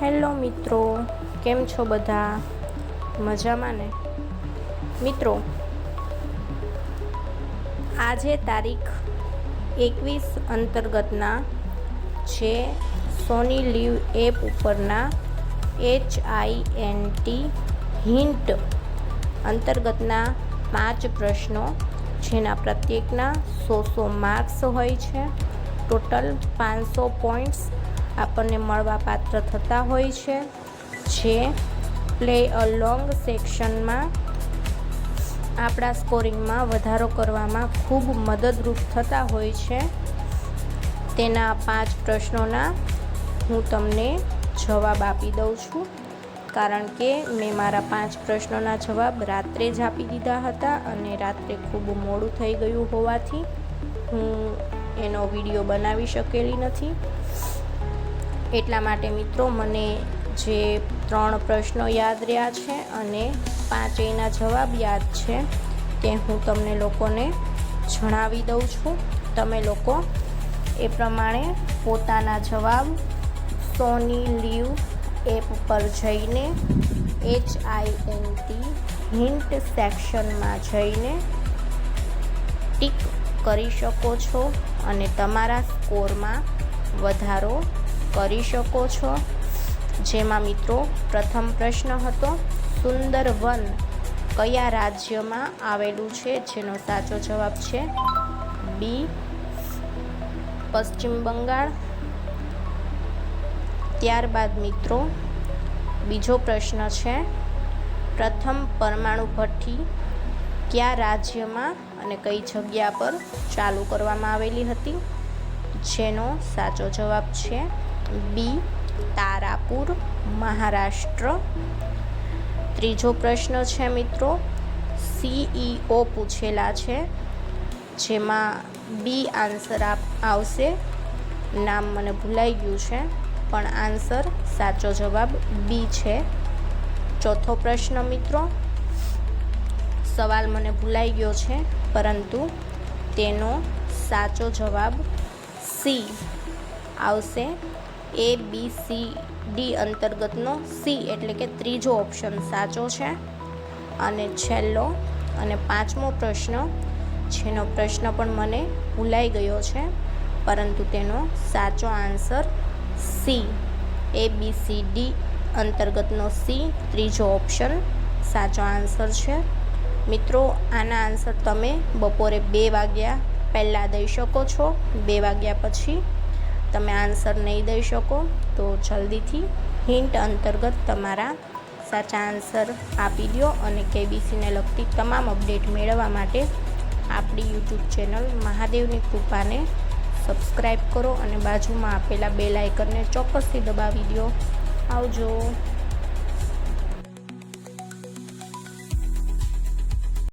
Hello મિત્રો, કેમ છો બધા? મજામાં ને? મિત્રો, આજે તારીખ એકવીસ અંતર્ગતના જે સોની લીવ એપ ઉપરના H I N T hint અંતર્ગતના પાંચ પ્રશ્નો, જેના પ્રત્યેકના સો સો માર્ક્સ હોય છે. ટોટલ પાંચસો પોઈન્ટ્સ આપણને મળવા પાત્ર થતા હોય છે, જે પ્લે અ લોંગ સેક્શનમાં આપણા સ્કોરિંગમાં વધારો કરવામાં ખૂબ મદદરૂપ થતા હોય છે. તેના પાંચ પ્રશ્નોના હું તમને જવાબ આપી દઉં છું. કારણ કે મેં મારા પાંચ પ્રશ્નોના જવાબ રાત્રે જ આપી દીધા હતા અને રાત્રે ખૂબ મોડું થઈ ગયું હોવાથી હું એનો વીડિયો બનાવી શકેલી નથી. એટલા માટે મિત્રો મને જે ત્રણ પ્રશ્નો યાદ રહ્યા છે અને પાંચેયના જવાબ યાદ છે તે હું તમને લોકોને જણાવી દઉં છું. તમે લોકો એ પ્રમાણે પોતાના જવાબ સોની લીવ એપ પર જઈને H I N T hint સેક્શનમાં જઈને ટીક કરી શકો છો અને તમારા સ્કોરમાં વધારો કરી શકો છો. જેમાં મિત્રો, પ્રથમ પ્રશ્ન હતો સુંદર વન કયા રાજ્યમાં આવેલું છે? જેનો સાચો જવાબ છે બી પશ્ચિમ બંગાળ. ત્યારબાદ મિત્રો, બીજો પ્રશ્ન છે, પ્રથમ પરમાણુ ભઠ્ઠી કયા રાજ્યમાં અને કઈ જગ્યા પર ચાલુ કરવામાં આવેલી હતી? જેનો સાચો જવાબ છે બી, તારાપુર, મહારાષ્ટ્ર. ત્રીજો પ્રશ્ન છે મિત્રો સીઈઓ પૂછેલા છે, જેમાં બી આન્સર આવશે. નામ મને ભૂલાઈ ગયું છે, પણ આન્સર સાચો જવાબ બી છે. ચોથો પ્રશ્ન મિત્રો, સવાલ મને ભૂલાઈ ગયો છે, પરંતુ તેનો સાચો જવાબ સી આવશે. એ બી સી ડી અંતર્ગતનો સી એટલે કે ત્રીજો ઓપ્શન સાચો છે. અને છેલ્લો અને પાંચમો પ્રશ્ન, જેનો પ્રશ્ન પણ મને ભૂલાઈ ગયો છે, પરંતુ તેનો સાચો answer C A B C D અંતર્ગતનો C ત્રીજો ઓપ્શન સાચો આન્સર છે. મિત્રો, આના આન્સર તમે બપોરે બે વાગ્યા પહેલાં દઈ શકો છો. બે વાગ્યા પછી તમે આન્સર નહીં દઈ શકો, તો જલ્દીથી હિન્ટ અંતર્ગત તમારા સાચા આન્સર આપી દો અને કેબીસીને લગતી તમામ અપડેટ મેળવવા માટે આપણી યુટ્યુબ ચેનલ મહાદેવની કૃપાને સબસ્ક્રાઈબ કરો અને બાજુમાં આપેલા બે આઇકનને ચોક્કસથી દબાવી દો. આવજો.